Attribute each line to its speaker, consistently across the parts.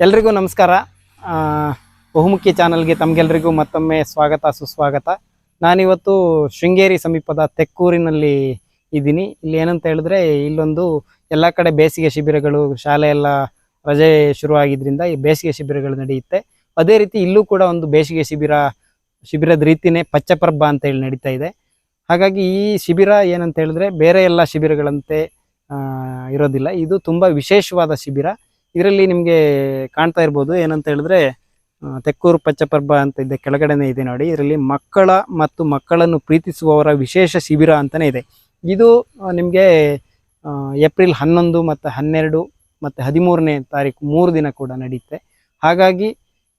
Speaker 1: ಎಲ್ರಿಗೂ ನಮಸ್ಕಾರ. ಬಹುಮುಖ್ಯ ಬಹುಮುಖಿ ಚಾನಲ್ಗೆ ತಮಗೆಲ್ರಿಗೂ ಮತ್ತೊಮ್ಮೆ ಸ್ವಾಗತ, ಸುಸ್ವಾಗತ. ನಾನಿವತ್ತು ಶೃಂಗೇರಿ ಸಮೀಪದ ತೆಕ್ಕೂರಿನಲ್ಲಿ ಇದ್ದೀನಿ. ಇಲ್ಲಿ ಏನಂತ ಹೇಳಿದ್ರೆ, ಇಲ್ಲೊಂದು ಎಲ್ಲ ಕಡೆ ಬೇಸಿಗೆ ಶಿಬಿರಗಳು, ಶಾಲೆ ಎಲ್ಲ ರಜೆ ಶುರುವಾಗಿದ್ದರಿಂದ ಈ ಬೇಸಿಗೆ ಶಿಬಿರಗಳು ನಡೆಯುತ್ತೆ. ಅದೇ ರೀತಿ ಇಲ್ಲೂ ಕೂಡ ಒಂದು ಬೇಸಿಗೆ ಶಿಬಿರ, ಶಿಬಿರದ ರೀತಿನೇ ಪಚ್ಚಪರ್ಬ ಅಂತ ಹೇಳಿ ನಡೀತಾ ಇದೆ. ಹಾಗಾಗಿ ಈ ಶಿಬಿರ ಏನಂತ ಹೇಳಿದ್ರೆ, ಬೇರೆ ಎಲ್ಲ ಶಿಬಿರಗಳಂತೆ ಇರೋದಿಲ್ಲ. ಇದು ತುಂಬ ವಿಶೇಷವಾದ ಶಿಬಿರ. ಇದರಲ್ಲಿ ನಿಮಗೆ ಕಾಣ್ತಾ ಇರ್ಬೋದು, ಏನಂತ ಹೇಳಿದ್ರೆ ತೆಕ್ಕೂರು ಪಚ್ಚಪರ್ಬ ಅಂತ ಇದೆ, ಕೆಳಗಡೆನೆ ಇದೆ ನೋಡಿ. ಇದರಲ್ಲಿ ಮಕ್ಕಳ ಮತ್ತು ಮಕ್ಕಳನ್ನು ಪ್ರೀತಿಸುವವರ ವಿಶೇಷ ಶಿಬಿರ ಅಂತಲೇ ಇದೆ. ಇದು ನಿಮಗೆ ಏಪ್ರಿಲ್ ಹನ್ನೊಂದು ಮತ್ತು ಹನ್ನೆರಡು ಮತ್ತು ಹದಿಮೂರನೇ ತಾರೀಕು ಮೂರು ದಿನ ಕೂಡ ನಡೆಯುತ್ತೆ ಹಾಗಾಗಿ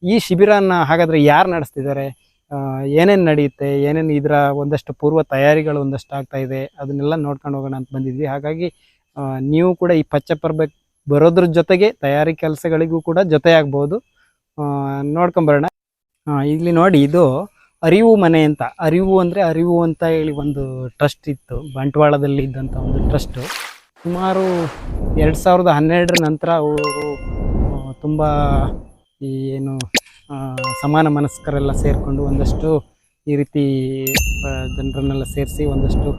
Speaker 1: ಈ ಶಿಬಿರನ ಹಾಗಾದರೆ ಯಾರು ನಡೆಸ್ತಿದ್ದಾರೆ? ಏನೇನು ನಡೆಯುತ್ತೆ? ಏನೇನು ಇದರ ಒಂದಷ್ಟು ಪೂರ್ವ ತಯಾರಿಗಳು ಒಂದಷ್ಟು ಆಗ್ತಾ ಇದೆ, ಅದನ್ನೆಲ್ಲ ನೋಡ್ಕೊಂಡು ಹೋಗೋಣ ಅಂತ ಬಂದಿದ್ವಿ. ಹಾಗಾಗಿ ನೀವು ಕೂಡ ಈ ಪಚ್ಚಪರ್ಬ ಬರೋದ್ರ ಜೊತೆಗೆ ತಯಾರಿ ಕೆಲಸಗಳಿಗೂ ಕೂಡ ಜೊತೆ ಆಗ್ಬೋದು ನೋಡ್ಕೊಂಬರೋಣ ಇಲ್ಲಿ ನೋಡಿ ಇದು ಅರಿವು ಮನೆ ಅಂತ. ಅರಿವು ಅಂದರೆ ಅರಿವು ಅಂತ ಹೇಳಿ ಒಂದು ಟ್ರಸ್ಟ್ ಇತ್ತು. ಬಂಟ್ವಾಳದಲ್ಲಿ ಇದ್ದಂಥ ಒಂದು ಟ್ರಸ್ಟು ಸುಮಾರು ಎರಡು ಸಾವಿರದ ಹನ್ನೆರಡರ ನಂತರ ಅವರು ತುಂಬ ಏನು ಸಮಾನ ಮನಸ್ಕರೆಲ್ಲ ಸೇರಿಕೊಂಡು ಒಂದಷ್ಟು ಈ ರೀತಿ ಜನರನ್ನೆಲ್ಲ ಸೇರಿಸಿ ಒಂದಷ್ಟು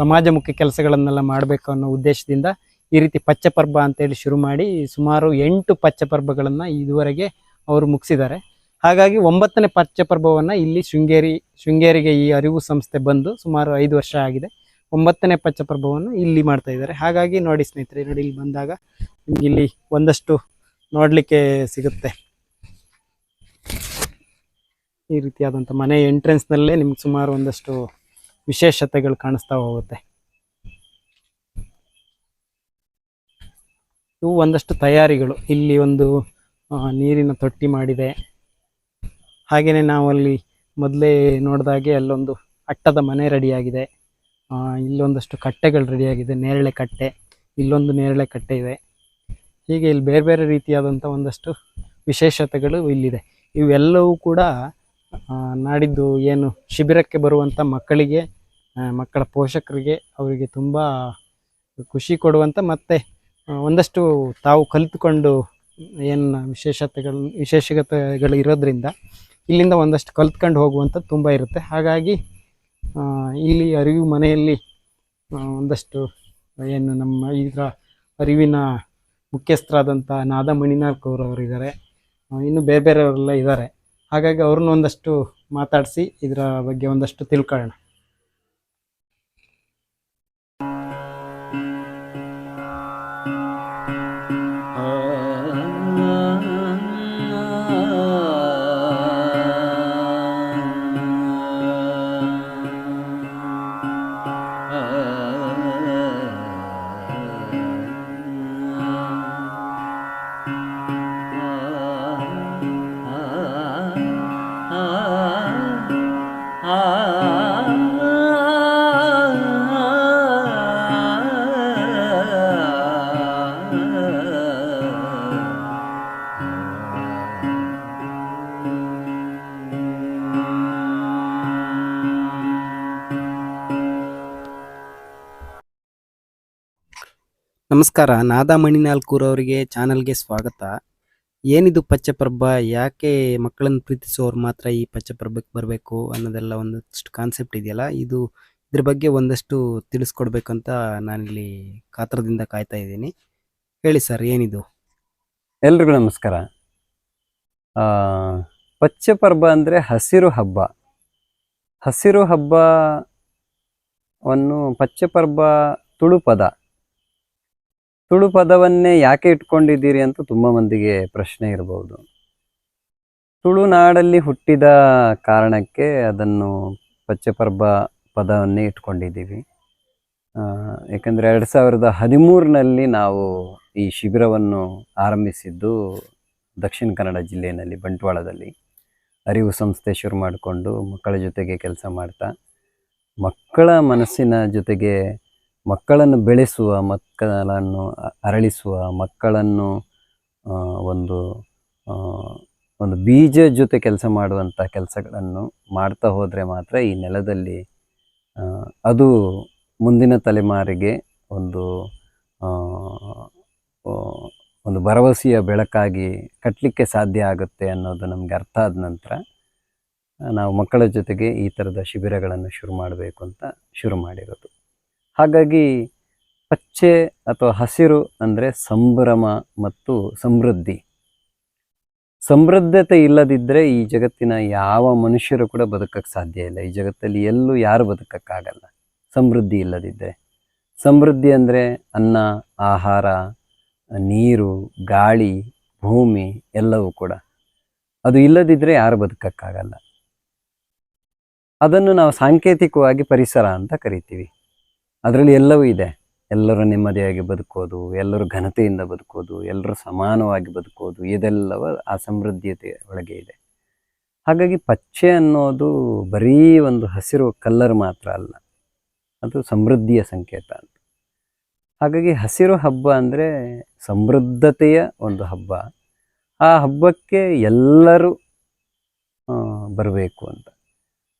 Speaker 1: ಸಮಾಜಮುಖಿ ಕೆಲಸಗಳನ್ನೆಲ್ಲ ಮಾಡಬೇಕು ಅನ್ನೋ ಉದ್ದೇಶದಿಂದ ಈ ರೀತಿ ಪಚ್ಚಪರ್ಬ ಅಂತೇಳಿ ಶುರು ಮಾಡಿ ಸುಮಾರು ಎಂಟು ಪಚ್ಚಪರ್ಬಗಳನ್ನು ಇದುವರೆಗೆ ಅವರು ಮುಗಿಸಿದ್ದಾರೆ. ಹಾಗಾಗಿ ಒಂಬತ್ತನೇ ಪಚ್ಚಪರ್ಬವನ್ನು ಇಲ್ಲಿ ಶೃಂಗೇರಿ, ಶೃಂಗೇರಿಗೆ ಈ ಅರಿವು ಸಂಸ್ಥೆ ಬಂದು ಸುಮಾರು ಐದು ವರ್ಷ ಆಗಿದೆ. ಒಂಬತ್ತನೇ ಪಚ್ಚಪರ್ಬವನ್ನು ಇಲ್ಲಿ ಮಾಡ್ತಾ ಇದ್ದಾರೆ. ಹಾಗಾಗಿ ನೋಡಿ ಸ್ನೇಹಿತರೆ, ನೋಡಿ ಇಲ್ಲಿ ಬಂದಾಗ ನಿಮ್ಗೆ ಇಲ್ಲಿ ಒಂದಷ್ಟು ನೋಡಲಿಕ್ಕೆ ಸಿಗುತ್ತೆ. ಈ ರೀತಿಯಾದಂಥ ಮನೆ ಎಂಟ್ರೆನ್ಸ್ನಲ್ಲೇ ನಿಮ್ಗೆ ಸುಮಾರು ಒಂದಷ್ಟು ವಿಶೇಷತೆಗಳು ಕಾಣಿಸ್ತಾ ಹೋಗುತ್ತೆ. ಇವು ಒಂದಷ್ಟು ತಯಾರಿಗಳು. ಇಲ್ಲಿ ಒಂದು ನೀರಿನ ತೊಟ್ಟಿ ಮಾಡಿದೆ. ಹಾಗೆಯೇ ನಾವು ಅಲ್ಲಿ ಮೊದಲೇ ನೋಡಿದಾಗೆ ಅಲ್ಲೊಂದು ಅಟ್ಟದ ಮನೆ ರೆಡಿಯಾಗಿದೆ. ಇಲ್ಲೊಂದಷ್ಟು ಕಟ್ಟೆಗಳು ರೆಡಿಯಾಗಿದೆ. ನೇರಳೆ ಕಟ್ಟೆ. ಇಲ್ಲೊಂದು ನೇರಳೆ ಕಟ್ಟೆ ಇದೆ. ಹೀಗೆ ಇಲ್ಲಿ ಬೇರೆ ಬೇರೆ ರೀತಿಯಾದಂಥ ಒಂದಷ್ಟು ವಿಶೇಷತೆಗಳು ಇಲ್ಲಿದೆ. ಇವೆಲ್ಲವೂ ಕೂಡ ನಾಡಿದ್ದು ಏನು ಶಿಬಿರಕ್ಕೆ ಬರುವಂಥ ಮಕ್ಕಳಿಗೆ ಮಕ್ಕಳ ಪೋಷಕರಿಗೆ ಅವರಿಗೆ ತುಂಬ ಖುಷಿ ಕೊಡುವಂಥ ಮತ್ತು ಒಂದಷ್ಟು ತಾವು ಕಲಿತುಕೊಂಡು ಏನು ವಿಶೇಷತೆಗಳು ವಿಶೇಷತೆಗಳು ಇರೋದ್ರಿಂದ ಇಲ್ಲಿಂದ ಒಂದಷ್ಟು ಕಲ್ತ್ಕೊಂಡು ಹೋಗುವಂಥದ್ದು ತುಂಬ ಇರುತ್ತೆ. ಹಾಗಾಗಿ ಇಲ್ಲಿ ಅರಿವು ಮನೆಯಲ್ಲಿ ಒಂದಷ್ಟು ಏನು ನಮ್ಮ ಇದರ ಅರಿವಿನ ಮುಖ್ಯಸ್ಥರಾದಂಥ ನಾದ ಅವರು ಇದ್ದಾರೆ ಇನ್ನು ಬೇರೆ ಬೇರೆಯವರೆಲ್ಲ ಇದ್ದಾರೆ. ಹಾಗಾಗಿ ಅವ್ರನ್ನ ಒಂದಷ್ಟು ಮಾತಾಡಿಸಿ ಇದರ ಬಗ್ಗೆ ಒಂದಷ್ಟು ತಿಳ್ಕೊಳ್ಳೋಣ. ನಮಸ್ಕಾರ. ನಾದಾ ಮಣಿನಾಲ್ಕೂರ್ ಅವರಿಗೆ ಚಾನಲ್ಗೆ ಸ್ವಾಗತ. ಏನಿದು ಪಚ್ಚಪ್ರಭ ಯಾಕೆ ಮಕ್ಕಳನ್ನು ಪ್ರೀತಿಸೋರು ಮಾತ್ರ ಈ ಪಚ್ಚಪ್ರಭಕ್ಕೆ ಬರಬೇಕು ಅನ್ನೋದೆಲ್ಲ ಒಂದಷ್ಟು ಕಾನ್ಸೆಪ್ಟ್ ಇದೆಯಲ್ಲ? ಇದು ಇದ್ರ ಬಗ್ಗೆ ಒಂದಷ್ಟು ತಿಳಿಸ್ಕೊಡ್ಬೇಕಂತ ನಾನಿಲ್ಲಿ ಕಾತರದಿಂದ ಕಾಯ್ತಾ ಇದ್ದೀನಿ. ಹೇಳಿ ಸರ್, ಏನಿದು?
Speaker 2: ಎಲ್ರಿಗೂ ನಮಸ್ಕಾರ. ಪಚ್ಚಪರ್ಬ ಅಂದರೆ ಹಸಿರು ಹಬ್ಬ. ಹಸಿರು ಹಬ್ಬವನ್ನು ಪಚ್ಚಪರ್ಬ ತುಳು ಪದ. ತುಳು ಪದವನ್ನೇ ಯಾಕೆ ಇಟ್ಕೊಂಡಿದ್ದೀರಿ ಅಂತ ತುಂಬ ಮಂದಿಗೆ ಪ್ರಶ್ನೆ ಇರಬಹುದು ತುಳುನಾಡಲ್ಲಿ ಹುಟ್ಟಿದ ಕಾರಣಕ್ಕೆ ಅದನ್ನು ಪಚ್ಚಪರ್ಬ ಪದವನ್ನೇ ಇಟ್ಕೊಂಡಿದ್ದೀವಿ. ಏಕೆಂದರೆ ಎರಡು ಸಾವಿರದ ಹದಿಮೂರಿನಲ್ಲಿ ನಾವು ಈ ಶಿಬಿರವನ್ನು ಆರಂಭಿಸಿದ್ದು ದಕ್ಷಿಣ ಕನ್ನಡ ಜಿಲ್ಲೆಯಲ್ಲಿ, ಬಂಟ್ವಾಳದಲ್ಲಿ. ಅರಿವು ಸಂಸ್ಥೆ ಶುರು ಮಾಡಿಕೊಂಡು ಮಕ್ಕಳ ಜೊತೆಗೆ ಕೆಲಸ ಮಾಡ್ತಾ, ಮಕ್ಕಳ ಮನಸ್ಸಿನ ಜೊತೆಗೆ ಮಕ್ಕಳನ್ನು ಬೆಳೆಸುವ, ಮಕ್ಕಳನ್ನು ಅರಳಿಸುವ, ಮಕ್ಕಳನ್ನು ಒಂದು ಒಂದು ಬೀಜ ಜೊತೆ ಕೆಲಸ ಮಾಡುವಂಥ ಕೆಲಸಗಳನ್ನು ಮಾಡ್ತಾ ಹೋದರೆ ಮಾತ್ರ ಈ ನೆಲದಲ್ಲಿ ಅದು ಮುಂದಿನ ತಲೆಮಾರಿಗೆ ಒಂದು ಒಂದು ಭರವಸೆಯ ಬೆಳಕಾಗಿ ಕಟ್ಟಲಿಕ್ಕೆ ಸಾಧ್ಯ ಆಗುತ್ತೆ ಅನ್ನೋದು ನಮಗೆ ಅರ್ಥ ಆದ ನಂತರ ನಾವು ಮಕ್ಕಳ ಜೊತೆಗೆ ಈ ಥರದ ಶಿಬಿರಗಳನ್ನು ಶುರು ಮಾಡಬೇಕು ಅಂತ ಶುರು ಮಾಡಿರೋದು. ಹಾಗಾಗಿ ಪಚ್ಚೆ ಅಥವಾ ಹಸಿರು ಅಂದರೆ ಸಂಭ್ರಮ ಮತ್ತು ಸಮೃದ್ಧಿ. ಸಮೃದ್ಧತೆ ಇಲ್ಲದಿದ್ದರೆ ಈ ಜಗತ್ತಿನ ಯಾವ ಮನುಷ್ಯರು ಕೂಡ ಬದುಕಕ್ಕೆ ಸಾಧ್ಯ ಇಲ್ಲ. ಈ ಜಗತ್ತಲ್ಲಿ ಎಲ್ಲೂ ಯಾರು ಬದುಕಕ್ಕಾಗಲ್ಲ. ಸಮೃದ್ಧಿ ಇಲ್ಲದಿದ್ದರೆ ಸಮೃದ್ಧಿ ಅಂದರೆ ಅನ್ನ, ಆಹಾರ, ನೀರು, ಗಾಳಿ, ಭೂಮಿ ಎಲ್ಲವೂ ಕೂಡ. ಅದು ಇಲ್ಲದಿದ್ದರೆ ಯಾರು ಬದುಕಕ್ಕಾಗಲ್ಲ. ಅದನ್ನು ನಾವು ಸಾಂಕೇತಿಕವಾಗಿ ಪರಿಸರ ಅಂತ ಕರಿತೀವಿ. ಅದರಲ್ಲಿ ಎಲ್ಲವೂ ಇದೆ. ಎಲ್ಲರೂ ನೆಮ್ಮದಿಯಾಗಿ ಬದುಕೋದು, ಎಲ್ಲರೂ ಘನತೆಯಿಂದ ಬದುಕೋದು, ಎಲ್ಲರೂ ಸಮಾನವಾಗಿ ಬದುಕೋದು, ಇದೆಲ್ಲವ ಆ ಸಮೃದ್ಧತೆ ಒಳಗೆ ಇದೆ. ಹಾಗಾಗಿ ಪಚ್ಚೆ ಅನ್ನೋದು ಬರೀ ಒಂದು ಹಸಿರು ಕಲ್ಲರ್ ಮಾತ್ರ ಅಲ್ಲ, ಅದು ಸಮೃದ್ಧಿಯ ಸಂಕೇತ ಅಂತ. ಹಾಗಾಗಿ ಹಸಿರು ಹಬ್ಬ ಅಂದರೆ ಸಮೃದ್ಧತೆಯ ಒಂದು ಹಬ್ಬ. ಆ ಹಬ್ಬಕ್ಕೆ ಎಲ್ಲರೂ ಬರಬೇಕು ಅಂತ.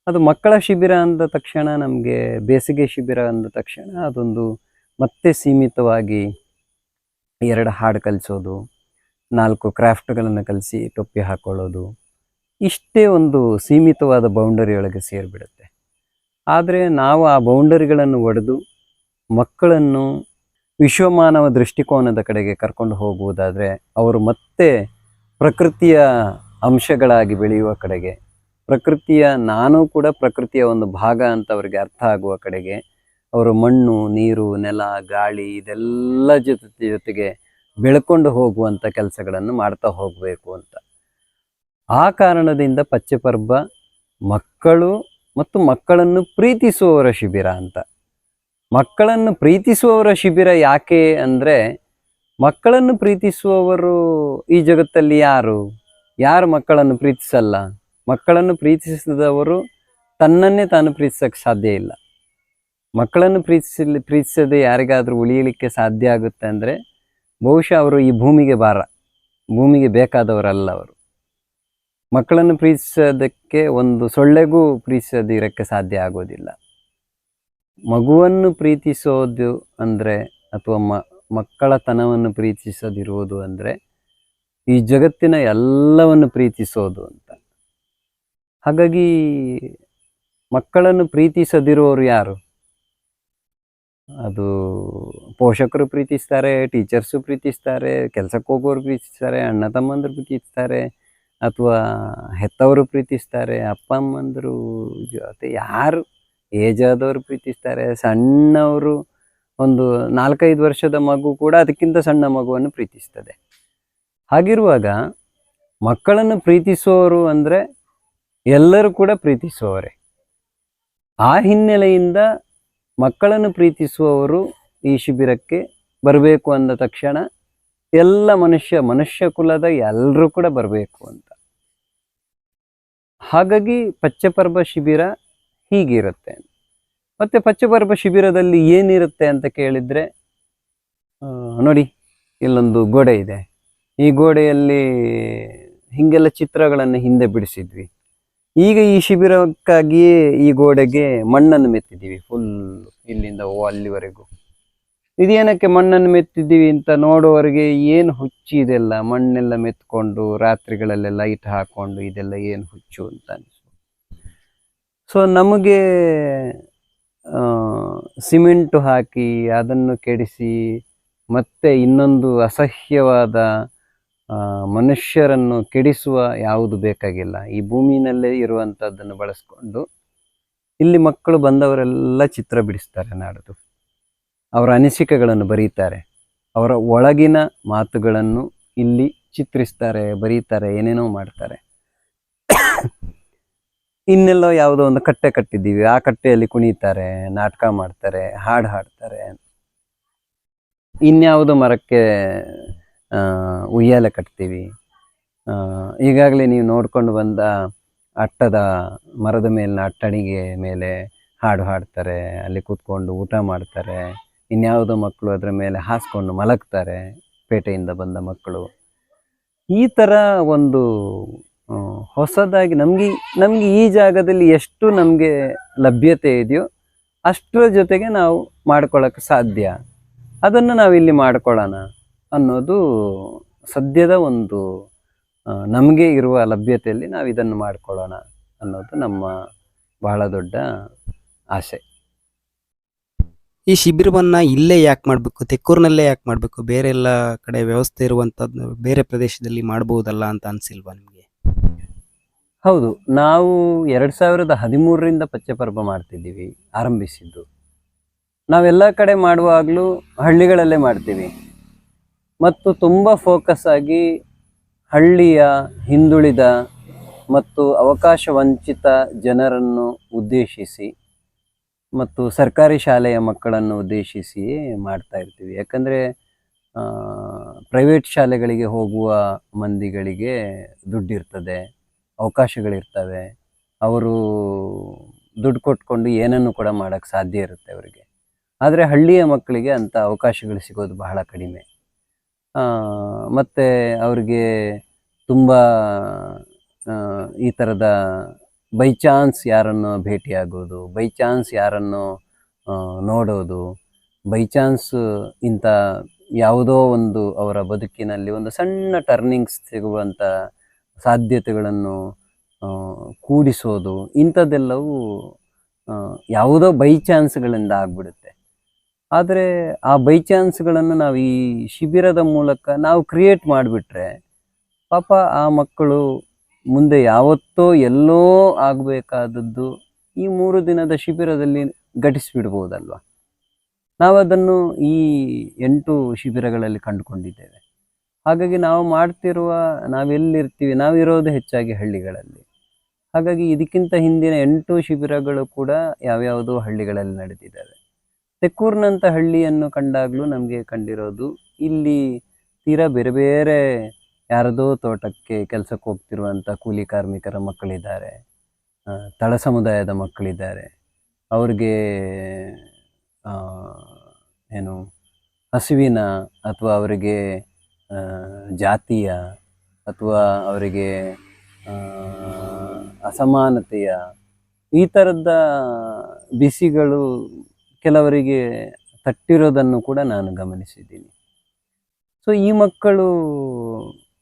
Speaker 2: ಅದು ಮಕ್ಕಳ ಶಿಬಿರ ಅಂದ ತಕ್ಷಣ ನಮಗೆ ಬೇಸಿಗೆ ಶಿಬಿರ ಅಂದ ತಕ್ಷಣ ಅದೊಂದು ಮತ್ತೆ ಸೀಮಿತವಾಗಿ ಎರಡು ಹಾಡು ಕಲಿಸೋದು, ನಾಲ್ಕು ಕ್ರಾಫ್ಟ್ಗಳನ್ನು ಕಲಿಸಿ ಟೊಪ್ಪಿ ಹಾಕೊಳ್ಳೋದು, ಇಷ್ಟೇ ಒಂದು ಸೀಮಿತವಾದ ಬೌಂಡರಿಯೊಳಗೆ ಸೇರಿಬಿಡುತ್ತೆ. ಆದರೆ ನಾವು ಆ ಬೌಂಡರಿಗಳನ್ನು ಒಡೆದು ಮಕ್ಕಳನ್ನು ವಿಶ್ವಮಾನವ ದೃಷ್ಟಿಕೋನದ ಕಡೆಗೆ ಕರ್ಕೊಂಡು ಹೋಗುವುದಾದರೆ ಅವರು ಮತ್ತೆ ಪ್ರಕೃತಿಯ ಅಂಶಗಳಾಗಿ ಬೆಳೆಯುವ ಕಡೆಗೆ ಪ್ರಕೃತಿಯ, ನಾನು ಕೂಡ ಪ್ರಕೃತಿಯ ಒಂದು ಭಾಗ ಅಂತ ಅವರಿಗೆ ಅರ್ಥ ಆಗುವ ಕಡೆಗೆ ಅವರು ಮಣ್ಣು, ನೀರು, ನೆಲ, ಗಾಳಿ ಇದೆಲ್ಲ ಜೊತೆ, ಜೊತೆಗೆ ಬೆಳ್ಕೊಂಡು ಹೋಗುವಂಥ ಕೆಲಸಗಳನ್ನು ಮಾಡ್ತಾ ಹೋಗಬೇಕು ಅಂತ. ಆ ಕಾರಣದಿಂದ ಪಚ್ಚೆ ಪರ್ಬ ಮಕ್ಕಳು ಮತ್ತು ಮಕ್ಕಳನ್ನು ಪ್ರೀತಿಸುವವರ ಶಿಬಿರ ಅಂತ. ಮಕ್ಕಳನ್ನು ಪ್ರೀತಿಸುವವರ ಶಿಬಿರ ಯಾಕೆ ಅಂದರೆ ಮಕ್ಕಳನ್ನು ಪ್ರೀತಿಸುವವರು ಈ ಜಗತ್ತಲ್ಲಿ ಯಾರು? ಯಾರು ಮಕ್ಕಳನ್ನು ಪ್ರೀತಿಸಲ್ಲ? ಮಕ್ಕಳನ್ನು ಪ್ರೀತಿಸಿದವರು ತನ್ನನ್ನೇ ತಾನು ಪ್ರೀತಿಸಕ್ಕೆ ಸಾಧ್ಯ ಇಲ್ಲ. ಮಕ್ಕಳನ್ನು ಪ್ರೀತಿಸಲಿ, ಪ್ರೀತಿಸದೆ ಯಾರಿಗಾದರೂ ಉಳಿಯಲಿಕ್ಕೆ ಸಾಧ್ಯ ಆಗುತ್ತೆ ಅಂದರೆ ಬಹುಶಃ ಅವರು ಈ ಭೂಮಿಗೆ ಭಾರ, ಭೂಮಿಗೆ ಬೇಕಾದವರಲ್ಲ ಅವರು. ಮಕ್ಕಳನ್ನು ಪ್ರೀತಿಸೋದಕ್ಕೆ ಒಂದು ಸೊಳ್ಳೆಗೂ ಪ್ರೀತಿಸದಿರಕ್ಕೆ ಸಾಧ್ಯ ಆಗೋದಿಲ್ಲ. ಮಗುವನ್ನು ಪ್ರೀತಿಸೋದು ಅಂದರೆ ಅಥವಾ ಮ, ಮಕ್ಕಳತನವನ್ನು ಪ್ರೀತಿಸದಿರುವುದು ಅಂದರೆ ಈ ಜಗತ್ತಿನ ಎಲ್ಲವನ್ನು ಪ್ರೀತಿಸೋದು ಅಂತ. ಹಾಗಾಗಿ ಮಕ್ಕಳನ್ನು ಪ್ರೀತಿಸದಿರುವವರು ಯಾರು? ಅದು ಪೋಷಕರು ಪ್ರೀತಿಸ್ತಾರೆ, ಟೀಚರ್ಸು ಪ್ರೀತಿಸ್ತಾರೆ, ಕೆಲಸಕ್ಕೆ ಹೋಗೋರು ಪ್ರೀತಿಸ್ತಾರೆ, ಅಣ್ಣ ತಮ್ಮಂದರು ಪ್ರೀತಿಸ್ತಾರೆ, ಅಥವಾ ಹೆತ್ತವರು ಪ್ರೀತಿಸ್ತಾರೆ, ಅಪ್ಪ ಅಮ್ಮಂದರು ಜೊತೆ ಆದವರು ಪ್ರೀತಿಸ್ತಾರೆ, ಸಣ್ಣವರು ಒಂದು ನಾಲ್ಕೈದು ವರ್ಷದ ಮಗು ಕೂಡ ಅದಕ್ಕಿಂತ ಸಣ್ಣ ಮಗುವನ್ನು ಪ್ರೀತಿಸ್ತದೆ. ಹಾಗಿರುವಾಗ ಮಕ್ಕಳನ್ನು ಪ್ರೀತಿಸುವವರು ಅಂದರೆ ಎಲ್ಲರೂ ಕೂಡ ಪ್ರೀತಿಸುವವರೇ. ಆ ಹಿನ್ನೆಲೆಯಿಂದ ಮಕ್ಕಳನ್ನು ಪ್ರೀತಿಸುವವರು ಈ ಶಿಬಿರಕ್ಕೆ ಬರಬೇಕು ಅಂದ ತಕ್ಷಣ ಎಲ್ಲ ಮನುಷ್ಯ ಮನುಷ್ಯ ಕುಲದ ಎಲ್ಲರೂ ಕೂಡ ಬರಬೇಕು ಅಂತ. ಹಾಗಾಗಿ ಪಚ್ಚಪರ್ಬ ಶಿಬಿರ ಹೀಗಿರುತ್ತೆ. ಮತ್ತೆ ಪಚ್ಚಪರ್ಬ ಶಿಬಿರದಲ್ಲಿ ಏನಿರುತ್ತೆ ಅಂತ ಕೇಳಿದ್ರೆ ನೋಡಿ ಇಲ್ಲೊಂದು ಗೋಡೆ ಇದೆ. ಈ ಗೋಡೆಯಲ್ಲಿ ಹಿಂಗೆಲ್ಲ ಚಿತ್ರಗಳನ್ನು ಹಿಂದೆ ಬಿಡಿಸಿದ್ವಿ. ಈಗ ಈ ಶಿಬಿರಕ್ಕಾಗಿಯೇ ಈ ಗೋಡೆಗೆ ಮಣ್ಣನ್ನು ಮೆತ್ತಿದ್ದೀವಿ ಫುಲ್ ಇಲ್ಲಿಂದ ಅಲ್ಲಿವರೆಗೂ. ಇದೇನಕ್ಕೆ ಮಣ್ಣನ್ನು ಮೆತ್ತಿದ್ದೀವಿ ಅಂತ ನೋಡುವವರಿಗೆ ಏನು ಹುಚ್ಚು ಇದೆಲ್ಲ? ಮಣ್ಣೆಲ್ಲ ಮೆತ್ಕೊಂಡು ರಾತ್ರಿಗಳಲ್ಲೆಲ್ಲ ಲೈಟ್ ಹಾಕೊಂಡು ಇದೆಲ್ಲ ಏನು ಹುಚ್ಚು ಅಂತ ಅನಿಸ್ತು ಸೊ ನಮಗೆ ಸಿಮೆಂಟು ಹಾಕಿ ಅದನ್ನು ಕೆಡಿಸಿ ಮತ್ತೆ ಇನ್ನೊಂದು ಅಸಹ್ಯವಾದ ಮನುಷ್ಯರನ್ನು ಕೆಡಿಸುವ ಯಾವುದು ಬೇಕಾಗಿಲ್ಲ. ಈ ಭೂಮಿನಲ್ಲೇ ಇರುವಂಥದ್ದನ್ನು ಬಳಸ್ಕೊಂಡು ಇಲ್ಲಿ ಮಕ್ಕಳು ಬಂದವರೆಲ್ಲ ಚಿತ್ರ ಬಿಡಿಸ್ತಾರೆ ನಾಡದು. ಅವರ ಅನಿಸಿಕೆಗಳನ್ನು ಬರೀತಾರೆ. ಅವರ ಒಳಗಿನ ಮಾತುಗಳನ್ನು ಇಲ್ಲಿ ಚಿತ್ರಿಸ್ತಾರೆ, ಬರೀತಾರೆ, ಏನೇನೋ ಮಾಡ್ತಾರೆ. ಇನ್ನೆಲ್ಲೋ ಯಾವುದೋ ಒಂದು ಕಟ್ಟೆ ಕಟ್ಟಿದ್ದೀವಿ. ಆ ಕಟ್ಟೆಯಲ್ಲಿ ಕುಣಿತಾರೆ, ನಾಟಕ ಮಾಡ್ತಾರೆ, ಹಾಡು ಹಾಡ್ತಾರೆ. ಇನ್ಯಾವುದೋ ಮರಕ್ಕೆ ಉಯ್ಯಾಲೆ ಕಟ್ತೀವಿ. ಈಗಾಗಲೇ ನೀವು ನೋಡ್ಕೊಂಡು ಬಂದ ಅಟ್ಟದ ಮರದ ಮೇಲಿನ ಅಟ್ಟಣಿಗೆ ಮೇಲೆ ಹಾಡು ಹಾಡ್ತಾರೆ, ಅಲ್ಲಿ ಕೂತ್ಕೊಂಡು ಊಟ ಮಾಡ್ತಾರೆ, ಇನ್ಯಾವುದೋ ಮಕ್ಕಳು ಅದರ ಮೇಲೆ ಹಾಸ್ಕೊಂಡು ಮಲಗ್ತಾರೆ, ಪೇಟೆಯಿಂದ ಬಂದ ಮಕ್ಕಳು. ಈ ಥರ ಒಂದು ಹೊಸದಾಗಿ ನಮಗೆ ನಮಗೆ ಈ ಜಾಗದಲ್ಲಿ ಎಷ್ಟು ನಮಗೆ ಲಭ್ಯತೆ ಇದೆಯೋ ಅಷ್ಟರ ಜೊತೆಗೆ ನಾವು ಮಾಡ್ಕೊಳ್ಳೋಕೆ ಸಾಧ್ಯ. ಅದನ್ನು ನಾವು ಇಲ್ಲಿ ಮಾಡ್ಕೊಳ್ಳೋಣ. ಅನ್ನೋದು ಸದ್ಯದ ಒಂದು ನಮಗೆ ಇರುವ ಲಭ್ಯತೆಯಲ್ಲಿ ನಾವು ಇದನ್ನು ಮಾಡಿಕೊಳ್ಳೋಣ ಅನ್ನೋದು ನಮ್ಮ ಬಹಳ ದೊಡ್ಡ ಆಸೆ.
Speaker 1: ಈ ಶಿಬಿರವನ್ನ ಇಲ್ಲೇ ಯಾಕೆ ಮಾಡಬೇಕು? ತೆಕ್ಕೂರಿನಲ್ಲೇ ಯಾಕೆ ಮಾಡಬೇಕು? ಬೇರೆ ಎಲ್ಲ ಕಡೆ ವ್ಯವಸ್ಥೆ ಇರುವಂಥದ್ದು ಬೇರೆ ಪ್ರದೇಶದಲ್ಲಿ ಮಾಡ್ಬೋದಲ್ಲ ಅಂತ ಅನ್ಸಿಲ್ವಾ ನಿಮಗೆ?
Speaker 2: ಹೌದು ನಾವು ಎರಡು ಸಾವಿರದ ಹದಿಮೂರರಿಂದ ಪಚ್ಚಪರ್ವ ಮಾಡ್ತಿದ್ದೀವಿ ಆರಂಭಿಸಿದ್ದು. ನಾವೆಲ್ಲ ಕಡೆ ಮಾಡುವಾಗಲೂ ಹಳ್ಳಿಗಳಲ್ಲೇ ಮಾಡ್ತೀವಿ. ಮತ್ತು ತುಂಬ ಫೋಕಸ್ ಆಗಿ ಹಳ್ಳಿಯ ಹಿಂದುಳಿದ ಮತ್ತು ಅವಕಾಶ ವಂಚಿತ ಜನರನ್ನು ಉದ್ದೇಶಿಸಿ ಮತ್ತು ಸರ್ಕಾರಿ ಶಾಲೆಯ ಮಕ್ಕಳನ್ನು ಉದ್ದೇಶಿಸಿ ಮಾಡ್ತಾ ಇರ್ತೀವಿ. ಯಾಕಂದರೆ ಪ್ರೈವೇಟ್ ಶಾಲೆಗಳಿಗೆ ಹೋಗುವ ಮಂದಿಗಳಿಗೆ ದುಡ್ಡಿರ್ತದೆ, ಅವಕಾಶಗಳಿರ್ತವೆ. ಅವರು ದುಡ್ಡು ಕೊಟ್ಕೊಂಡು ಏನನ್ನು ಕೂಡ ಮಾಡೋಕ್ಕೆ ಸಾಧ್ಯ ಇರುತ್ತೆ ಅವರಿಗೆ. ಆದರೆ ಹಳ್ಳಿಯ ಮಕ್ಕಳಿಗೆ ಅಂಥ ಅವಕಾಶಗಳು ಸಿಗೋದು ಬಹಳ ಕಡಿಮೆ. ಮತ್ತೆ ಅವರಿಗೆ ತುಂಬ ಈ ಥರದ ಬೈ ಚಾನ್ಸ್ ಯಾರನ್ನು ಭೇಟಿಯಾಗೋದು, ಬೈ ಚಾನ್ಸ್ ಯಾರನ್ನು ನೋಡೋದು, ಬೈ ಚಾನ್ಸ್ ಇಂಥ ಯಾವುದೋ ಒಂದು ಅವರ ಬದುಕಿನಲ್ಲಿ ಒಂದು ಸಣ್ಣ ಟರ್ನಿಂಗ್ಸ್ ಸಿಗುವಂಥ ಸಾಧ್ಯತೆಗಳನ್ನು ಕೂಡಿಸೋದು, ಇಂಥದ್ದೆಲ್ಲವೂ ಯಾವುದೋ ಬೈ ಚಾನ್ಸ್ಗಳಿಂದ ಆಗ್ಬಿಡುತ್ತೆ. ಆದರೆ ಆ ಬೈ ಚಾನ್ಸ್ಗಳನ್ನು ನಾವು ಈ ಶಿಬಿರದ ಮೂಲಕ ನಾವು ಕ್ರಿಯೇಟ್ ಮಾಡಿಬಿಟ್ರೆ ಪಾಪ ಆ ಮಕ್ಕಳು ಮುಂದೆ ಯಾವತ್ತೋ ಎಲ್ಲೋ ಆಗಬೇಕಾದದ್ದು ಈ ಮೂರು ದಿನದ ಶಿಬಿರದಲ್ಲಿ ಘಟಿಸಿಬಿಡ್ಬೋದಲ್ವ? ನಾವು ಅದನ್ನು ಈ ಎಂಟು ಶಿಬಿರಗಳಲ್ಲಿ ಕಂಡುಕೊಂಡಿದ್ದೇವೆ. ಹಾಗಾಗಿ ನಾವು ಮಾಡ್ತಿರುವ ನಾವೆಲ್ಲಿರ್ತೀವಿ ನಾವಿರೋದು ಹೆಚ್ಚಾಗಿ ಹಳ್ಳಿಗಳಲ್ಲಿ. ಹಾಗಾಗಿ ಇದಕ್ಕಿಂತ ಹಿಂದಿನ ಎಂಟು ಶಿಬಿರಗಳು ಕೂಡ ಯಾವ್ಯಾವುದೋ ಹಳ್ಳಿಗಳಲ್ಲಿ ನಡೆದಿದ್ದಾವೆ. ತೆಕ್ಕೂರಿನಂಥ ಹಳ್ಳಿಯನ್ನು ಕಂಡಾಗಲೂ ನಮಗೆ ಕಂಡಿರೋದು, ಇಲ್ಲಿ ತೀರಾ ಬೇರೆ ಬೇರೆ ಯಾರದೋ ತೋಟಕ್ಕೆ ಕೆಲಸಕ್ಕೆ ಹೋಗ್ತಿರುವಂಥ ಕೂಲಿ ಕಾರ್ಮಿಕರ ಮಕ್ಕಳಿದ್ದಾರೆ ತಳ ಸಮುದಾಯದ ಮಕ್ಕಳಿದ್ದಾರೆ. ಅವ್ರಿಗೆ ಏನು ಹಸುವಿನ ಅಥವಾ ಅವರಿಗೆ ಜಾತಿಯ ಅಥವಾ ಅವರಿಗೆ ಅಸಮಾನತೆಯ ಈ ಥರದ ಬಿಸಿಗಳು ಕೆಲವರಿಗೆ ತಟ್ಟಿರೋದನ್ನು ಕೂಡ ನಾನು ಗಮನಿಸಿದ್ದೀನಿ. ಸೊ ಈ ಮಕ್ಕಳು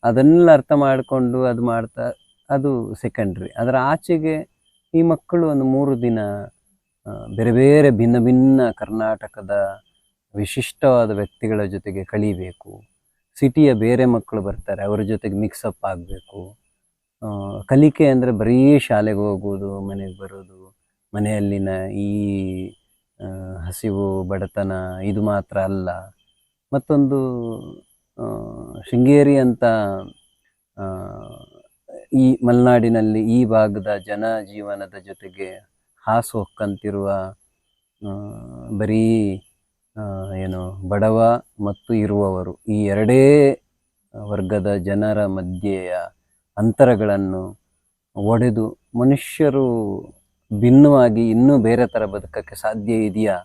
Speaker 2: ಅದನ್ನೆಲ್ಲ ಅರ್ಥ ಮಾಡಿಕೊಂಡು ಅದು ಮಾಡ್ತಾ, ಅದು ಸೆಕೆಂಡ್ರಿ ಅದರ ಆಚೆಗೆ ಈ ಮಕ್ಕಳು ಒಂದು ಮೂರು ದಿನ ಬೇರೆ ಬೇರೆ ಭಿನ್ನ ಭಿನ್ನ ಕರ್ನಾಟಕದ ವಿಶಿಷ್ಟವಾದ ವ್ಯಕ್ತಿಗಳ ಜೊತೆಗೆ ಕಳೀಬೇಕು. ಸಿಟಿಯ ಬೇರೆ ಮಕ್ಕಳು ಬರ್ತಾರೆ, ಅವರ ಜೊತೆಗೆ ಮಿಕ್ಸಪ್ ಆಗಬೇಕು. ಕಲಿಕೆ ಅಂದರೆ ಬರೀ ಶಾಲೆಗೆ ಹೋಗೋದು ಮನೆಗೆ ಬರೋದು, ಮನೆಯಲ್ಲಿನ ಈ ಹಸಿವು, ಬಡತನ ಇದು ಮಾತ್ರ ಅಲ್ಲ. ಮತ್ತೊಂದು ಶೃಂಗೇರಿ ಅಂತ ಈ ಮಲೆನಾಡಿನಲ್ಲಿ ಈ ಭಾಗದ ಜನ ಜೀವನದ ಜೊತೆಗೆ ಹಾಸು ಹೊಕ್ಕಂತಿರುವ ಬರೀ ಏನು ಬಡವ ಮತ್ತು ಇರುವವರು. ಈ ಎರಡೇ ವರ್ಗದ ಜನರ ಮಧ್ಯೆಯ ಅಂತರಗಳನ್ನು ಒಡೆದು ಮನುಷ್ಯರು ಭಿನ್ನವಾಗಿ ಇನ್ನೂ ಬೇರೆ ಥರ ಬದುಕಕ್ಕೆ ಸಾಧ್ಯ ಇದೆಯಾ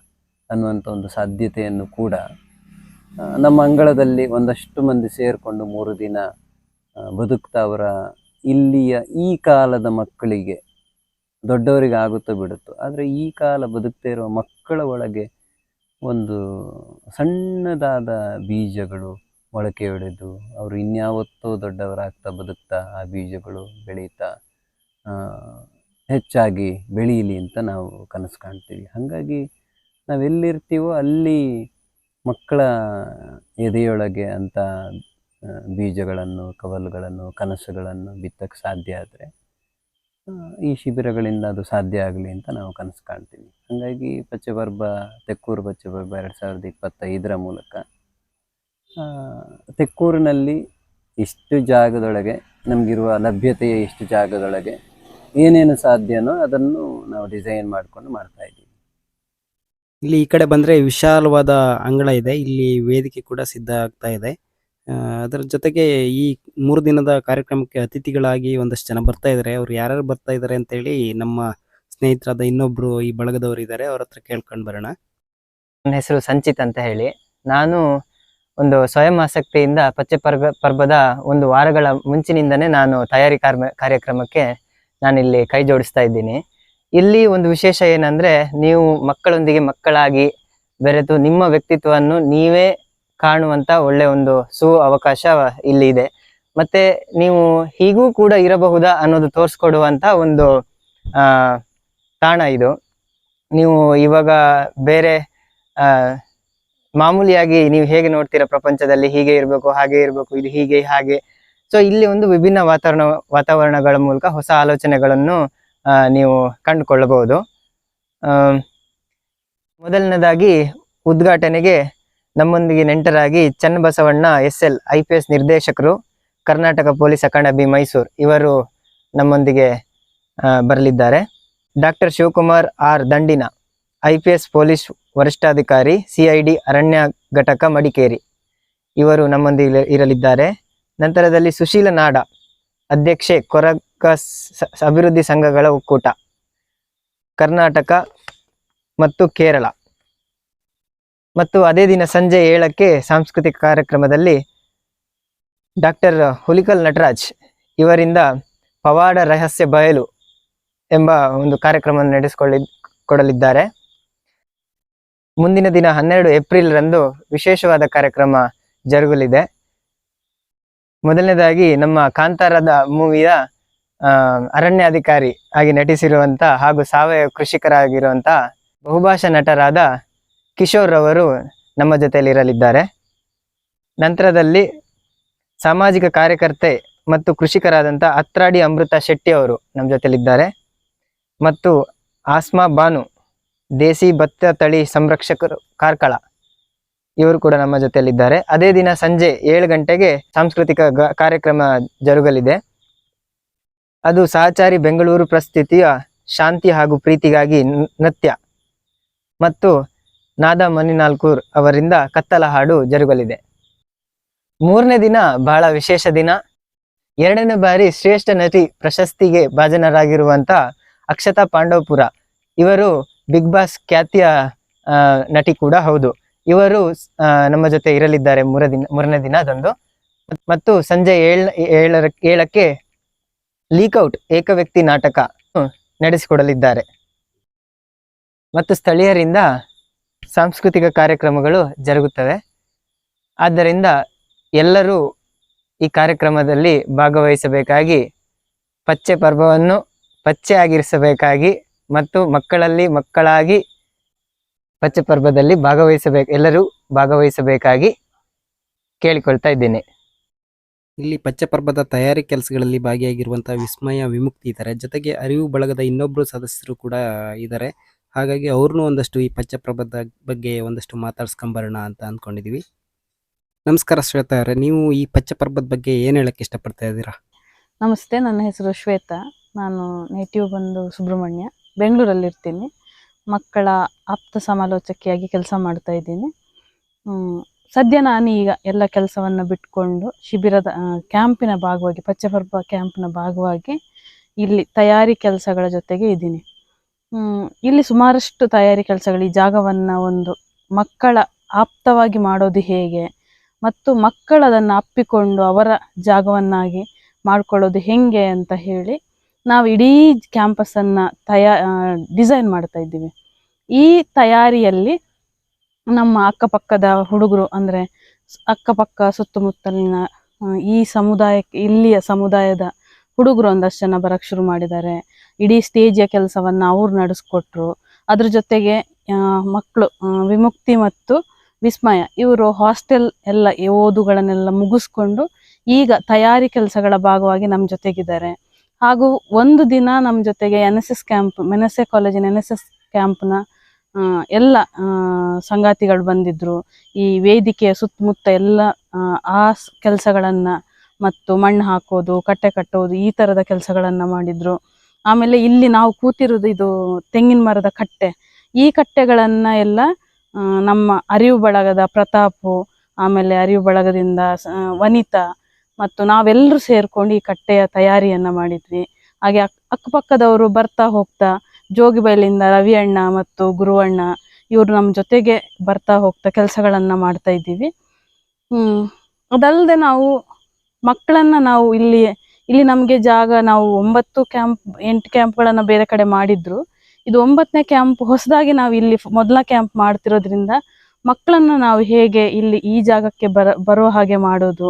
Speaker 2: ಅನ್ನುವಂಥ ಒಂದು ಸಾಧ್ಯತೆಯನ್ನು ಕೂಡ ನಮ್ಮ ಅಂಗಳದಲ್ಲಿ ಒಂದಷ್ಟು ಮಂದಿ ಸೇರಿಕೊಂಡು ಮೂರು ದಿನ ಬದುಕ್ತಾವರ ಇಲ್ಲಿಯ ಈ ಕಾಲದ ಮಕ್ಕಳಿಗೆ ದೊಡ್ಡವರಿಗೆ ಆಗುತ್ತೋ ಬಿಡುತ್ತೋ. ಆದರೆ ಈ ಕಾಲ ಬದುಕ್ತಾ ಇರುವ ಮಕ್ಕಳ ಒಳಗೆ ಒಂದು ಸಣ್ಣದಾದ ಬೀಜಗಳು ಮೊಳಕೆ ಹೊಡೆದು ಅವರು ಇನ್ಯಾವತ್ತೋ ದೊಡ್ಡವರಾಗ್ತಾ ಬದುಕ್ತಾ ಆ ಬೀಜಗಳು ಬೆಳೀತಾ ಹೆಚ್ಚಾಗಿ ಬೆಳೀಲಿ ಅಂತ ನಾವು ಕನಸು ಕಾಣ್ತೀವಿ. ಹಾಗಾಗಿ ನಾವೆಲ್ಲಿರ್ತೀವೋ ಅಲ್ಲಿ ಮಕ್ಕಳ ಎದೆಯೊಳಗೆ ಅಂಥ ಬೀಜಗಳನ್ನು, ಕವಲುಗಳನ್ನು, ಕನಸುಗಳನ್ನು ಬಿತ್ತಕ್ಕೆ ಸಾಧ್ಯ ಆದರೆ ಈ ಶಿಬಿರಗಳಿಂದ ಅದು ಸಾಧ್ಯ ಆಗಲಿ ಅಂತ ನಾವು ಕನಸು ಕಾಣ್ತೀವಿ. ಹಾಗಾಗಿ ಪಚ್ಚಬರ್ಬ ತೆಕ್ಕೂರು ಪಚ್ಚಬರ್ಬ ಎರಡು ಸಾವಿರದ ಇಪ್ಪತ್ತೈದರ ಮೂಲಕ ತೆಕ್ಕೂರಿನಲ್ಲಿ ಇಷ್ಟು ಜಾಗದೊಳಗೆ ನಮಗಿರುವ ಲಭ್ಯತೆಯ ಇಷ್ಟು ಜಾಗದೊಳಗೆ ಏನೇನು ಸಾಧ್ಯನೋ ಅದನ್ನು ನಾವು ಡಿಸೈನ್ ಮಾಡಿಕೊಂಡು ಮಾಡ್ತಾ ಇದ್ದೀವಿ.
Speaker 1: ಇಲ್ಲಿ ಈ ಕಡೆ ಬಂದ್ರೆ ವಿಶಾಲವಾದ ಅಂಗಳ ಇದೆ. ಇಲ್ಲಿ ವೇದಿಕೆ ಕೂಡ ಸಿದ್ಧ ಆಗ್ತಾ ಇದೆ. ಅದರ ಜೊತೆಗೆ ಈ ಮೂರು ದಿನದ ಕಾರ್ಯಕ್ರಮಕ್ಕೆ ಅತಿಥಿಗಳಾಗಿ ಒಂದಷ್ಟು ಜನ ಬರ್ತಾ ಇದ್ದಾರೆ ಅವ್ರು ಯಾರ್ಯಾರು ಬರ್ತಾ ಇದ್ದಾರೆ ಅಂತೇಳಿ ನಮ್ಮ ಸ್ನೇಹಿತರಾದ ಇನ್ನೊಬ್ರು ಈ ಬಳಗದವರು ಇದ್ದಾರೆ ಅವ್ರ ಹತ್ರ ಕೇಳ್ಕೊಂಡು ಬರೋಣ.
Speaker 3: ನನ್ನ ಹೆಸರು ಸಂಚಿತ್ ಅಂತ ಹೇಳಿ. ನಾನು ಒಂದು ಸ್ವಯಂ ಆಸಕ್ತಿಯಿಂದ ಪಚ್ಚೆ ಪರ್ಬ ಪರ್ವದ ಒಂದು ವಾರಗಳ ಮುಂಚಿನಿಂದನೇ ನಾನು ತಯಾರಿ ಕಾರ್ಮ ಕಾರ್ಯಕ್ರಮಕ್ಕೆ ನಾನಿಲ್ಲಿ ಕೈ ಜೋಡಿಸ್ತಾ ಇದ್ದೀನಿ. ಇಲ್ಲಿ ಒಂದು ವಿಶೇಷ ಏನಂದ್ರೆ, ನೀವು ಮಕ್ಕಳೊಂದಿಗೆ ಮಕ್ಕಳಾಗಿ ಬೆರೆತು ನಿಮ್ಮ ವ್ಯಕ್ತಿತ್ವವನ್ನು ನೀವೇ ಕಾಣುವಂತ ಒಳ್ಳೆ ಒಂದು ಸು ಅವಕಾಶ ಇಲ್ಲಿ ಇದೆ. ಮತ್ತೆ ನೀವು ಹೀಗೂ ಕೂಡ ಇರಬಹುದಾ ಅನ್ನೋದು ತೋರಿಸ್ಕೊಡುವಂತ ಒಂದು, ಆ, ತಾಣ ಇದು. ನೀವು ಇವಾಗ ಬೇರೆ, ಆ, ಮಾಮೂಲಿಯಾಗಿ ನೀವು ಹೇಗೆ ನೋಡ್ತೀರಾ ಪ್ರಪಂಚದಲ್ಲಿ? ಹೀಗೆ ಇರಬೇಕು, ಹಾಗೆ ಇರಬೇಕು, ಇದು ಹೀಗೆ, ಹಾಗೆ. ಸೊ ಇಲ್ಲಿ ಒಂದು ವಿಭಿನ್ನ ವಾತಾವರಣ, ವಾತಾವರಣಗಳ ಮೂಲಕ ಹೊಸ ಆಲೋಚನೆಗಳನ್ನು ನೀವು ಕಂಡುಕೊಳ್ಳಬಹುದು. ಮೊದಲನೇದಾಗಿ ಉದ್ಘಾಟನೆಗೆ ನಮ್ಮೊಂದಿಗೆ ನೆಂಟರಾಗಿ Channabasavanna S L, I P S ನಿರ್ದೇಶಕರು, ಕರ್ನಾಟಕ ಪೊಲೀಸ್ ಅಕಾಡೆಮಿ ಮೈಸೂರು. ಇವರು ನಮ್ಮೊಂದಿಗೆ ಬರಲಿದ್ದಾರೆ. Doctor Shivakumar R Dandina, I P S police ವರಿಷ್ಠಾಧಿಕಾರಿ ಸಿಐಡಿ ಅರಣ್ಯ ಘಟಕ ಮಡಿಕೇರಿ. ಇವರು ನಮ್ಮೊಂದಿಗೆ ಇರಲಿದ್ದಾರೆ. ನಂತರದಲ್ಲಿ ಸುಶೀಲ ನಾಡ, ಅಧ್ಯಕ್ಷೆ ಸ- ಅಭಿವೃದ್ಧಿ ಸಂಘಗಳ ಒಕ್ಕೂಟ, ಕರ್ನಾಟಕ ಮತ್ತು ಕೇರಳ. ಮತ್ತು ಅದೇ ದಿನ ಸಂಜೆ ಏಳಕ್ಕೆ ಸಾಂಸ್ಕೃತಿಕ ಕಾರ್ಯಕ್ರಮದಲ್ಲಿ ಡಾಕ್ಟರ್ ಹುಲಿಕಲ್ ನಟರಾಜ್ ಇವರಿಂದ ಪವಾಡ ರಹಸ್ಯ ಬಯಲು ಎಂಬ ಒಂದು ಕಾರ್ಯಕ್ರಮವನ್ನು ನಡೆಸಿಕೊಳ್ಳಿ, ಕೊಡಲಿದ್ದಾರೆ. ಮುಂದಿನ ದಿನ ಹನ್ನೆರಡು ಏಪ್ರಿಲ್ ರಂದು ವಿಶೇಷವಾದ ಕಾರ್ಯಕ್ರಮ ಜರುಗಲಿದೆ. ಮೊದಲನೇದಾಗಿ ನಮ್ಮ ಕಾಂತಾರದ ಮೂವಿಯ ಅರಣ್ಯಾಧಿಕಾರಿ ಆಗಿ ನಟಿಸಿರುವಂತ ಹಾಗೂ ಸಾವಯವ ಕೃಷಿಕರಾಗಿರುವಂತ ಬಹುಭಾಷಾ ನಟರಾದ ಕಿಶೋರ್ ಅವರು ನಮ್ಮ ಜೊತೆಯಲ್ಲಿ ಇರಲಿದ್ದಾರೆ. ನಂತರದಲ್ಲಿ ಸಾಮಾಜಿಕ ಕಾರ್ಯಕರ್ತೆ ಮತ್ತು ಕೃಷಿಕರಾದಂಥ ಅತ್ರಾಡಿ ಅಮೃತ ಶೆಟ್ಟಿ ಅವರು ನಮ್ಮ ಜೊತೆಯಲ್ಲಿದ್ದಾರೆ. ಮತ್ತು ಆಸ್ಮಾ ಬಾನು, ದೇಸಿ ಭತ್ತ ತಳಿ ಸಂರಕ್ಷಕರು, ಕಾರ್ಕಳ. ಇವರು ಕೂಡ ನಮ್ಮ ಜೊತೆಯಲ್ಲಿದ್ದಾರೆ. ಅದೇ ದಿನ ಸಂಜೆ ಏಳು ಗಂಟೆಗೆ ಸಾಂಸ್ಕೃತಿಕ ಕಾರ್ಯಕ್ರಮ ಜರುಗಲಿದೆ. ಅದು ಸಹಚಾರಿ ಬೆಂಗಳೂರು ಪ್ರಸ್ತುತಿಯ ಶಾಂತಿ ಹಾಗೂ ಪ್ರೀತಿಗಾಗಿ ನೃತ್ಯ ಮತ್ತು ನಾದ ಮನಿನಾಲ್ಕೂರ್ ಅವರಿಂದ ಕತ್ತಲ ಹಾಡು ಜರುಗಲಿದೆ. ಮೂರನೇ ದಿನ ಬಹಳ ವಿಶೇಷ ದಿನ. ಎರಡನೇ ಬಾರಿ ಶ್ರೇಷ್ಠ ನಟಿ ಪ್ರಶಸ್ತಿಗೆ ಭಾಜನರಾಗಿರುವಂತ ಅಕ್ಷತಾ ಪಾಂಡವಪುರ. ಇವರು ಬಿಗ್ ಬಾಸ್ ಖ್ಯಾತಿಯ ನಟಿ ಕೂಡ ಹೌದು. ಇವರು ನಮ್ಮ ಜೊತೆ ಇರಲಿದ್ದಾರೆ ಮೂರ ದಿನ, ಮೂರನೇ ದಿನ ಅದೊಂದು ಮತ್ತು ಸಂಜೆ ಏಳ್, ಏಳರ, ಏಳಕ್ಕೆ ಲೀಕ್ಔಟ್ ಏಕವ್ಯಕ್ತಿ ನಾಟಕ ನಡೆಸಿಕೊಡಲಿದ್ದಾರೆ. ಮತ್ತು ಸ್ಥಳೀಯರಿಂದ ಸಾಂಸ್ಕೃತಿಕ ಕಾರ್ಯಕ್ರಮಗಳು ಜರುಗುತ್ತವೆ. ಆದ್ದರಿಂದ ಎಲ್ಲರೂ ಈ ಕಾರ್ಯಕ್ರಮದಲ್ಲಿ ಭಾಗವಹಿಸಬೇಕಾಗಿ, ಪಚ್ಚೆ ಪರ್ವವನ್ನು ಪಚ್ಚೆಯಾಗಿರಿಸಬೇಕಾಗಿ ಮತ್ತು ಮಕ್ಕಳಲ್ಲಿ ಮಕ್ಕಳಾಗಿ ಪಚ್ಚೆ ಪರ್ವದಲ್ಲಿ ಭಾಗವಹಿಸಬೇಕು ಎಲ್ಲರೂ ಭಾಗವಹಿಸಬೇಕಾಗಿ ಕೇಳಿಕೊಳ್ತಾ ಇದ್ದೇನೆ.
Speaker 1: ಇಲ್ಲಿ ಪಚ್ಚಪರ್ಬದ ತಯಾರಿ ಕೆಲಸಗಳಲ್ಲಿ ಭಾಗಿಯಾಗಿರುವಂತಹ ವಿಸ್ಮಯ ವಿಮುಕ್ತಿ ಇದ್ದಾರೆ. ಜೊತೆಗೆ ಅರಿವು ಬಳಗದ ಇನ್ನೊಬ್ಬರು ಸದಸ್ಯರು ಕೂಡ ಇದ್ದಾರೆ. ಹಾಗಾಗಿ ಅವ್ರನ್ನೂ ಒಂದಷ್ಟು ಈ ಪಚ್ಚಪ್ರಭದ ಬಗ್ಗೆ ಒಂದಷ್ಟು ಮಾತಾಡ್ಸ್ಕೊಂಬರೋಣ ಅಂತ ಅಂದ್ಕೊಂಡಿದ್ದೀವಿ ನಮಸ್ಕಾರ ಶ್ವೇತಾ ಅವರೇ ನೀವು ಈ ಪಚ್ಚಪರ್ಬದ ಬಗ್ಗೆ ಏನು ಹೇಳಕ್ಕೆ ಇಷ್ಟಪಡ್ತಾ ಇದ್ದೀರಾ?
Speaker 4: ನಮಸ್ತೆ ನನ್ನ ಹೆಸರು ಶ್ವೇತಾ. ನಾನು ನೇಟಿವ್ ಬಂದು ಸುಬ್ರಹ್ಮಣ್ಯ ಬೆಂಗಳೂರಲ್ಲಿ ಇರ್ತೀನಿ ಮಕ್ಕಳ ಆಪ್ತ ಸಮಾಲೋಚಕಿಯಾಗಿ ಕೆಲಸ ಮಾಡ್ತಾ ಇದ್ದೀನಿ. ಸದ್ಯ ನಾನು ಈಗ ಎಲ್ಲ ಕೆಲಸವನ್ನು ಬಿಟ್ಕೊಂಡು ಶಿಬಿರದ ಕ್ಯಾಂಪಿನ ಭಾಗವಾಗಿ ಪಚ್ಚಪರ್ಬ ಕ್ಯಾಂಪಿನ ಭಾಗವಾಗಿ ಇಲ್ಲಿ ತಯಾರಿ ಕೆಲಸಗಳ ಜೊತೆಗೆ ಇದ್ದೀನಿ. ಇಲ್ಲಿ ಸುಮಾರಷ್ಟು ತಯಾರಿ ಕೆಲಸಗಳು, ಈ ಜಾಗವನ್ನು ಒಂದು ಮಕ್ಕಳ ಆಪ್ತವಾಗಿ ಮಾಡೋದು ಹೇಗೆ, ಮತ್ತು ಮಕ್ಕಳದನ್ನು ಅಪ್ಪಿಕೊಂಡು ಅವರ ಜಾಗವನ್ನಾಗಿ ಮಾಡ್ಕೊಳ್ಳೋದು ಹೆಂಗೆ ಅಂತ ಹೇಳಿ ನಾವು ಇಡೀ ಕ್ಯಾಂಪಸನ್ನು ತಯಾ ಡಿಸೈನ್ ಮಾಡ್ತಾ ಇದ್ದೀವಿ. ಈ ತಯಾರಿಯಲ್ಲಿ ನಮ್ಮ ಅಕ್ಕಪಕ್ಕದ ಹುಡುಗರು ಅಂದರೆ ಅಕ್ಕಪಕ್ಕ ಸುತ್ತಮುತ್ತಲಿನ ಈ ಸಮುದಾಯಕ್ಕೆ ಇಲ್ಲಿಯ ಸಮುದಾಯದ ಹುಡುಗರು ಒಂದಷ್ಟು ಜನ ಬರಕ್ಕೆ ಶುರು ಮಾಡಿದ್ದಾರೆ. ಇಡೀ ಸ್ಟೇಜಿಯ ಕೆಲಸವನ್ನು ಅವ್ರು ನಡೆಸ್ಕೊಟ್ರು. ಅದ್ರ ಜೊತೆಗೆ ಮಕ್ಕಳು ವಿಮುಕ್ತಿ ಮತ್ತು ವಿಸ್ಮಯ ಇವರು ಹಾಸ್ಟೆಲ್ ಎಲ್ಲ ಓದುಗಳನ್ನೆಲ್ಲ ಮುಗಿಸ್ಕೊಂಡು ಈಗ ತಯಾರಿ ಕೆಲಸಗಳ ಭಾಗವಾಗಿ ನಮ್ಮ ಜೊತೆಗಿದ್ದಾರೆ. ಹಾಗೂ ಒಂದು ದಿನ ನಮ್ಮ ಜೊತೆಗೆ N S S camp Menase ಕಾಲೇಜಿನ ಎನ್ ಎಸ್ ಎಸ್ ಕ್ಯಾಂಪ್ನ ಎಲ್ಲ ಸಂಗಾತಿಗಳು ಬಂದಿದ್ರು. ಈ ವೇದಿಕೆಯ ಸುತ್ತಮುತ್ತ ಎಲ್ಲ ಆ, ಕೆಲಸಗಳನ್ನು ಮತ್ತು ಮಣ್ಣು ಹಾಕೋದು ಕಟ್ಟೆ ಕಟ್ಟೋದು ಈ ಥರದ ಕೆಲಸಗಳನ್ನು ಮಾಡಿದ್ರು. ಆಮೇಲೆ ಇಲ್ಲಿ ನಾವು ಕೂತಿರೋದು ಇದು ತೆಂಗಿನ ಮರದ ಕಟ್ಟೆ. ಈ ಕಟ್ಟೆಗಳನ್ನು ಎಲ್ಲ ನಮ್ಮ ಅರಿವು ಬಳಗದ ಪ್ರತಾಪು ಆಮೇಲೆ ಅರಿವು ಬಳಗದಿಂದ ವನಿತಾ ಮತ್ತು ನಾವೆಲ್ಲರೂ ಸೇರ್ಕೊಂಡು ಈ ಕಟ್ಟೆಯ ತಯಾರಿಯನ್ನ ಮಾಡಿದ್ವಿ. ಹಾಗೆ ಅಕ್, ಅಕ್ಕಪಕ್ಕದವರು ಬರ್ತಾ ಹೋಗ್ತಾ ಜೋಗಿಬೈಲಿಂದ ರವಿ ಅಣ್ಣ ಮತ್ತು ಗುರುವಣ್ಣ, ಇವರು ನಮ್ಮ ಜೊತೆಗೆ ಬರ್ತಾ ಹೋಗ್ತಾ ಕೆಲಸಗಳನ್ನ ಮಾಡ್ತಾ ಇದ್ದೀವಿ. ಅದಲ್ಲದೆ ನಾವು ಮಕ್ಕಳನ್ನ ನಾವು ಇಲ್ಲಿ ಇಲ್ಲಿ ನಮಗೆ ಜಾಗ ನಾವು ಒಂಬತ್ತು ಕ್ಯಾಂಪ್, ಎಂಟು ಕ್ಯಾಂಪ್ಗಳನ್ನ ಬೇರೆ ಕಡೆ ಮಾಡಿದ್ರು. ಇದು ಒಂಬತ್ತನೇ ಕ್ಯಾಂಪ್ ಹೊಸದಾಗಿ ನಾವು ಇಲ್ಲಿ ಮೊದಲ ಕ್ಯಾಂಪ್ ಮಾಡ್ತಿರೋದ್ರಿಂದ ಮಕ್ಕಳನ್ನ ನಾವು ಹೇಗೆ ಇಲ್ಲಿ ಈ ಜಾಗಕ್ಕೆ ಬರ ಹಾಗೆ ಮಾಡೋದು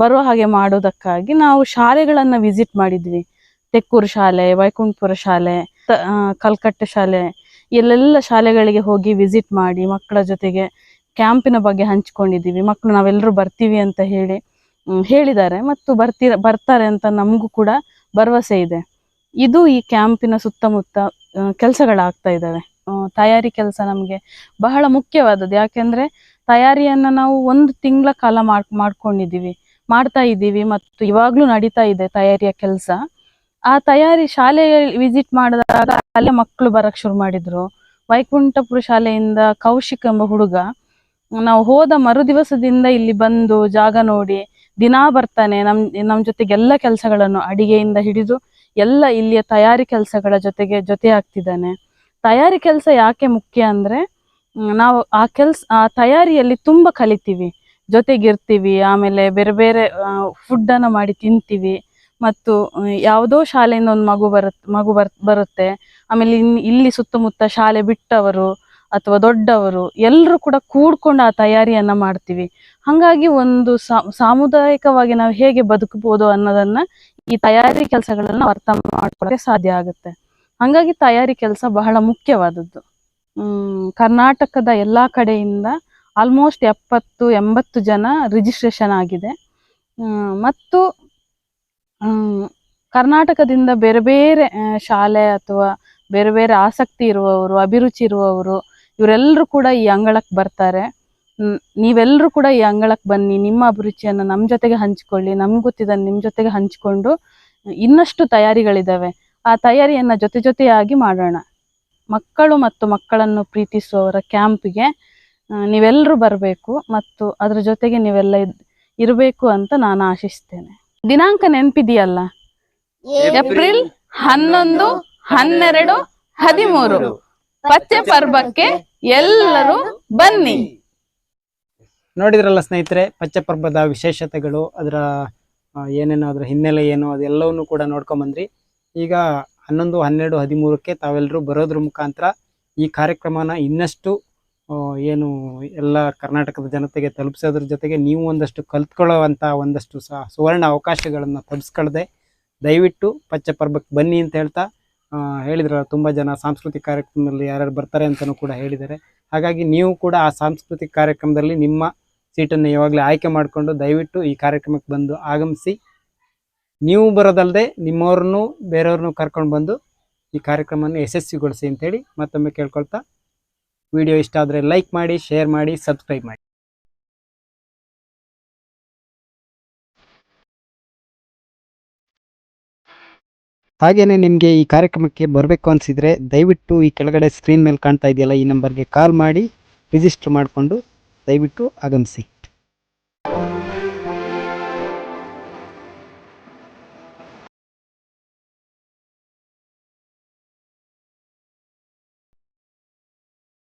Speaker 4: ಬರೋ ಹಾಗೆ ಮಾಡೋದಕ್ಕಾಗಿ ನಾವು ಶಾಲೆಗಳನ್ನು ವಿಸಿಟ್ ಮಾಡಿದ್ವಿ. ತೆಕ್ಕೂರು ಶಾಲೆ ವೈಕುಂಠಪುರ ಶಾಲೆ ಕಲ್ಕಟ್ಟೆ ಶಾಲೆ, ಎಲ್ಲೆಲ್ಲ ಶಾಲೆಗಳಿಗೆ ಹೋಗಿ ವಿಸಿಟ್ ಮಾಡಿ ಮಕ್ಕಳ ಜೊತೆಗೆ ಕ್ಯಾಂಪಿನ ಬಗ್ಗೆ ಹಂಚ್ಕೊಂಡಿದ್ದೀವಿ. ಮಕ್ಕಳು ನಾವೆಲ್ಲರೂ ಬರ್ತೀವಿ ಅಂತ ಹೇಳಿ ಹೇಳಿದ್ದಾರೆ ಮತ್ತು ಬರ್ತೀರ, ಬರ್ತಾರೆ ಅಂತ ನಮಗೂ ಕೂಡ ಭರವಸೆ ಇದೆ. ಇದು ಈ ಕ್ಯಾಂಪಿನ ಸುತ್ತಮುತ್ತ ಕೆಲಸಗಳಾಗ್ತಾ ಇದ್ದಾವೆ. ತಯಾರಿ ಕೆಲಸ ನಮಗೆ ಬಹಳ ಮುಖ್ಯವಾದದ್ದು. ಯಾಕೆಂದ್ರೆ ತಯಾರಿಯನ್ನು ನಾವು ಒಂದು ತಿಂಗಳ ಕಾಲ ಮಾಡ್, ಮಾಡ್ಕೊಂಡಿದ್ದೀವಿ. ಮಾಡ್ತಾ ಇದ್ದೀವಿ ಮತ್ತು ಇವಾಗ್ಲೂ ನಡೀತಾ ಇದೆ ತಯಾರಿಯ ಕೆಲಸ. ಆ ತಯಾರಿ ಶಾಲೆ ವಿಸಿಟ್ ಮಾಡಿದಾಗ ಅಲ್ಲೇ ಮಕ್ಕಳು ಬರಕ್ ಶುರು ಮಾಡಿದ್ರು. ವೈಕುಂಠಪುರ ಶಾಲೆಯಿಂದ ಕೌಶಿಕ್ ಎಂಬ ಹುಡುಗ, ನಾವು ಹೋದ ಮರುದಿವಸದಿಂದ ಇಲ್ಲಿ ಬಂದು ಜಾಗ ನೋಡಿ, ದಿನಾ ಬರ್ತಾನೆ, ನಮ್ ನಮ್ ಜೊತೆಗೆ ಎಲ್ಲ ಕೆಲಸಗಳನ್ನು ಅಡಿಗೆಯಿಂದ ಹಿಡಿದು ಎಲ್ಲ ಇಲ್ಲಿಯ ತಯಾರಿ ಕೆಲಸಗಳ ಜೊತೆಗೆ, ಜೊತೆ ಆಗ್ತಿದ್ದಾನೆ. ತಯಾರಿ ಕೆಲಸ ಯಾಕೆ ಮುಖ್ಯ ಅಂದ್ರೆ ನಾವು ಆ ಕೆಲ್ಸ, ಆ ತಯಾರಿಯಲ್ಲಿ ತುಂಬಾ ಕಲಿತೀವಿ. ಜೊತೆಗಿರ್ತೀವಿ, ಆಮೇಲೆ ಬೇರೆ ಬೇರೆ ಫುಡ್ ಅನ್ನ ಮಾಡಿ ತಿಂತೀವಿ. ಮತ್ತು ಯಾವುದೋ ಶಾಲೆಯಿಂದ ಒಂದು ಮಗು ಬರುತ್, ಮಗು ಬರ್, ಬರುತ್ತೆ. ಆಮೇಲೆ ಇನ್, ಇಲ್ಲಿ ಸುತ್ತಮುತ್ತ ಶಾಲೆ ಬಿಟ್ಟವರು ಅಥವಾ ದೊಡ್ಡವರು ಎಲ್ಲರೂ ಕೂಡ ಕೂಡ್ಕೊಂಡು ಆ ತಯಾರಿಯನ್ನ ಮಾಡ್ತೀವಿ. ಹಾಗಾಗಿ ಒಂದು ಸಾಮುದಾಯಿಕವಾಗಿ ನಾವು ಹೇಗೆ ಬದುಕಬಹುದು ಅನ್ನೋದನ್ನ ಈ ತಯಾರಿ ಕೆಲಸಗಳನ್ನ ಅರ್ಥ ಮಾಡ್ಕೊಳ್ಳೋಕೆ ಸಾಧ್ಯ ಆಗುತ್ತೆ. ಹಾಗಾಗಿ ತಯಾರಿ ಕೆಲಸ ಬಹಳ ಮುಖ್ಯವಾದದ್ದು. ಕರ್ನಾಟಕದ ಎಲ್ಲಾ ಕಡೆಯಿಂದ ಆಲ್ಮೋಸ್ಟ್ ಎಪ್ಪತ್ತು, ಎಂಬತ್ತು ಜನ ರಿಜಿಸ್ಟ್ರೇಷನ್ ಆಗಿದೆ. ಮತ್ತು ಕರ್ನಾಟಕದಿಂದ ಬೇರೆ ಬೇರೆ ಶಾಲೆ ಅಥವಾ ಬೇರೆ ಬೇರೆ ಆಸಕ್ತಿ ಇರುವವರು, ಅಭಿರುಚಿ ಇರುವವರು, ಇವರೆಲ್ಲರೂ ಕೂಡ ಈ ಅಂಗಳಕ್ಕೆ ಬರ್ತಾರೆ. ನೀವೆಲ್ಲರೂ ಕೂಡ ಈ ಅಂಗಳಕ್ಕೆ ಬನ್ನಿ, ನಿಮ್ಮ ಅಭಿರುಚಿಯನ್ನು ನಮ್ಮ ಜೊತೆಗೆ ಹಂಚಿಕೊಳ್ಳಿ, ನಮ್ಗೆ ಗೊತ್ತಿದ್ದ ನಿಮ್ಮ ಜೊತೆಗೆ ಹಂಚಿಕೊಂಡು, ಇನ್ನಷ್ಟು ತಯಾರಿಗಳಿದ್ದಾವೆ. ಆ ತಯಾರಿಯನ್ನು ಜೊತೆ ಜೊತೆಯಾಗಿ ಮಾಡೋಣ. ಮಕ್ಕಳು ಮತ್ತು ಮಕ್ಕಳನ್ನು ಪ್ರೀತಿಸುವವರ ಕ್ಯಾಂಪಿಗೆ ನೀವೆಲ್ಲರೂ ಬರಬೇಕು ಮತ್ತು ಅದ್ರ ಜೊತೆಗೆ ನೀವೆಲ್ಲ ಇರಬೇಕು ಅಂತ ನಾನು ಆಶಿಸ್ತೇನೆ. ದಿನಾಂಕ ನೆನಪಿದೆಯಲ್ಲ? ಏಪ್ರಿಲ್ ಹನ್ನೊಂದು ಹನ್ನೆರಡು ಹದಿಮೂರು. ಪಚ್ಚೆ ಪರ್ಬಕ್ಕೆ ಎಲ್ಲರೂ ಬನ್ನಿ.
Speaker 1: ನೋಡಿದ್ರಲ್ಲ ಸ್ನೇಹಿತರೆ ಪಚ್ಚೆ ಪರ್ವದ ವಿಶೇಷತೆಗಳು ಅದರ ಏನೇನು ಅದರ ಹಿನ್ನೆಲೆ ಏನು ಅದೆಲ್ಲವನ್ನು ಕೂಡ ನೋಡ್ಕೊಂಬಂದ್ರಿ ಈಗ ಹನ್ನೊಂದು ಹನ್ನೆರಡು ಹದಿಮೂರಕ್ಕೆ ತಾವೆಲ್ಲರೂ ಬರೋದ್ರ ಮುಖಾಂತರ ಈ ಕಾರ್ಯಕ್ರಮನ ಇನ್ನಷ್ಟು ಏನು ಎಲ್ಲ ಕರ್ನಾಟಕದ ಜನತೆಗೆ ತಲುಪಿಸೋದ್ರ ಜೊತೆಗೆ ನೀವು ಒಂದಷ್ಟು ಕಲ್ತ್ಕೊಳ್ಳೋವಂಥ ಒಂದಷ್ಟು ಸ, ಸುವರ್ಣ ಅವಕಾಶಗಳನ್ನು ತಪ್ಪಿಸ್ಕೊಳ್ಳದೆ ದಯವಿಟ್ಟು ಪಚ್ಚಪರ್ಬಕ್ಕೆ ಬನ್ನಿ ಅಂತ ಹೇಳ್ತಾ ಹೇಳಿದ್ರ ತುಂಬ ಜನ ಸಾಂಸ್ಕೃತಿಕ ಕಾರ್ಯಕ್ರಮದಲ್ಲಿ ಯಾರ್ಯಾರು ಬರ್ತಾರೆ ಅಂತಲೂ ಕೂಡ ಹೇಳಿದ್ದಾರೆ. ಹಾಗಾಗಿ ನೀವು ಕೂಡ ಆ ಸಾಂಸ್ಕೃತಿಕ ಕಾರ್ಯಕ್ರಮದಲ್ಲಿ ನಿಮ್ಮ ಸೀಟನ್ನು ಯಾವಾಗಲೇ ಆಯ್ಕೆ ಮಾಡಿಕೊಂಡು ದಯವಿಟ್ಟು ಈ ಕಾರ್ಯಕ್ರಮಕ್ಕೆ ಬಂದು ಆಗಮಿಸಿ. ನೀವು ಬರೋದಲ್ಲದೆ ನಿಮ್ಮವ್ರನ್ನೂ, ಬೇರೆಯವ್ರನ್ನೂ ಕರ್ಕೊಂಡು ಬಂದು ಈ ಕಾರ್ಯಕ್ರಮವನ್ನು ಯಶಸ್ವಿಗೊಳಿಸಿ ಅಂತೇಳಿ ಮತ್ತೊಮ್ಮೆ ಕೇಳ್ಕೊಳ್ತಾ ವಿಡಿಯೋ ಇಷ್ಟ ಆದರೆ ಲೈಕ್ ಮಾಡಿ ಶೇರ್ ಮಾಡಿ ಸಬ್ಸ್ಕ್ರೈಬ್ ಮಾಡಿ. ಹಾಗೆಯೇ ನಿಮಗೆ ಈ ಕಾರ್ಯಕ್ರಮಕ್ಕೆ ಬರಬೇಕು ಅನಿಸಿದರೆ ದಯವಿಟ್ಟು ಈ ಕೆಳಗಡೆ ಸ್ಕ್ರೀನ್ ಮೇಲೆ ಕಾಣ್ತಾ ಇದೆಯಲ್ಲ ಈ ನಂಬರ್ಗೆ ಕಾಲ್ ಮಾಡಿ ರಿಜಿಸ್ಟರ್ ಮಾಡಿಕೊಂಡು ದಯವಿಟ್ಟು ಆಗಮಿಸಿ.